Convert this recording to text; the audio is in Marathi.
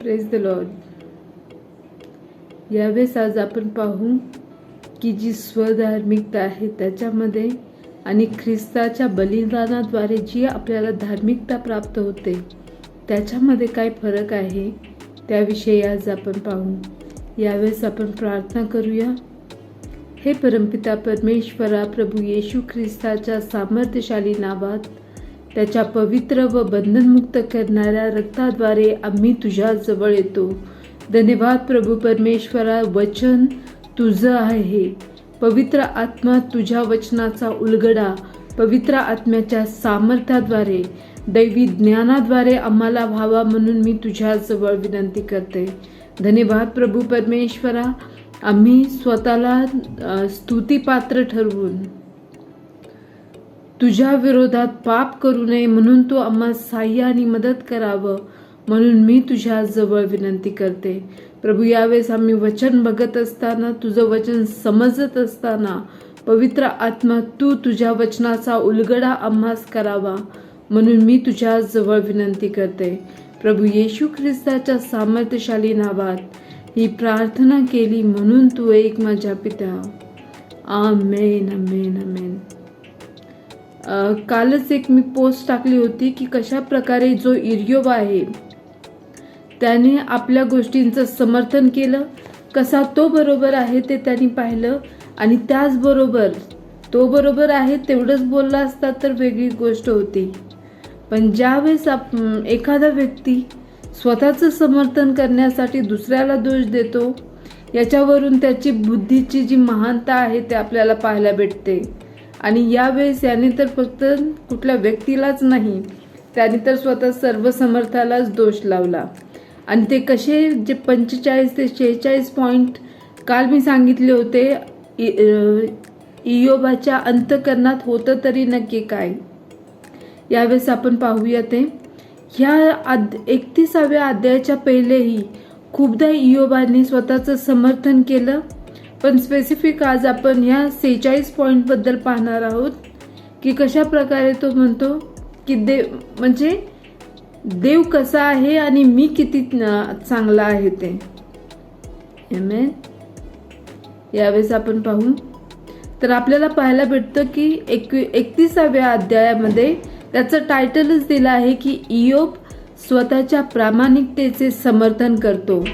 प्रेज द लॉर्ड यावेळेस आज आपण पाहू की जी स्वधार्मिकता आहे त्याच्यामध्ये आणि ख्रिस्ताच्या बलिदानाद्वारे जी आपल्याला धार्मिकता प्राप्त होते त्याच्यामध्ये काय फरक आहे त्याविषयी आज आपण पाहू. यावेळेस आपण प्रार्थना करूया. हे परमपिता परमेश्वरा प्रभू येशू ख्रिस्ताच्या सामर्थ्यशाली नावात त्याच्या पवित्र व बंधनमुक्त करणाऱ्या रक्ताद्वारे आम्ही तुझ्याजवळ येतो. धन्यवाद प्रभू परमेश्वरा वचन तुझं आहे पवित्र आत्मा तुझ्या वचनाचा उलगडा पवित्र आत्म्याच्या सामर्थ्याद्वारे दैवी ज्ञानाद्वारे आम्हाला व्हावा म्हणून मी तुझ्याजवळ विनंती करते. धन्यवाद प्रभू परमेश्वरा आम्ही स्वतःला स्तुतीपात्र स्तुतिपात्र ठरवून तुझ्या विरोधात पाप करू नये म्हणून तू आम्हा साह्य आणि मदत करावं म्हणून मी तुझ्या जवळ विनंती करते. प्रभू यावेळेस आम्ही वचन बघत असताना तुझं वचन समजत असताना पवित्र आत्मा तू तुझ्या वचनाचा उलगडा आम्हास करावा म्हणून मी तुझ्या जवळ विनंती करते. प्रभू येशू ख्रिस्ताच्या सामर्थ्यशाली नावात ही प्रार्थना केली म्हणून तू एक माझ्या पित्या. आमेन अमेन अमेन मेन कालच एक मी पोस्ट टाकली होती की कशा प्रकारे जो इरियोबा आहे त्याने आपल्या गोष्टींचं समर्थन केलं कसा तो बरोबर आहे ते त्यांनी पाहिलं आणि त्याचबरोबर तो बरोबर आहे तेवढंच बोलला असता तर वेगळी गोष्ट होती. पण ज्यावेळेस आप एखादा व्यक्ती स्वतःचं समर्थन करण्यासाठी दुसऱ्याला दोष देतो याच्यावरून त्याची बुद्धीची जी महानता आहे ते आपल्याला पाहायला भेटते. आणि यावेळेस याने तर फक्त कुठल्या व्यक्तीलाच नाही त्याने तर स्वतः सर्व समर्थालाच दोष लावला. आणि ते कसे जे पंचेचाळीस ते शेहेचाळीस पॉईंट काल मी सांगितले होते इ- इयोबाच्या अंतकरणात होतं तरी नक्की काय? यावेळेस आपण पाहूया ते. ह्या आद एकतीसाव्या अध्यायाच्या पहिलेही खूपदा इयोबाने स्वतःचं समर्थन केलं. पण स्पेसिफिक आज आपण ह्या सेहेचाळीस पॉईंटबद्दल पाहणार आहोत की कशा प्रकारे तो म्हणतो की देव म्हणजे देव कसा आहे आणि मी किती चांगला आहे ते. Amen. यावेळेस आपण पाहू. तर आपल्याला पाहायला भेटतं की एक एकतीसाव्या अध्यायामध्ये त्याचं टायटलच दिलं आहे की इयोप स्वतःच्या प्रामाणिकतेचे समर्थन करतो.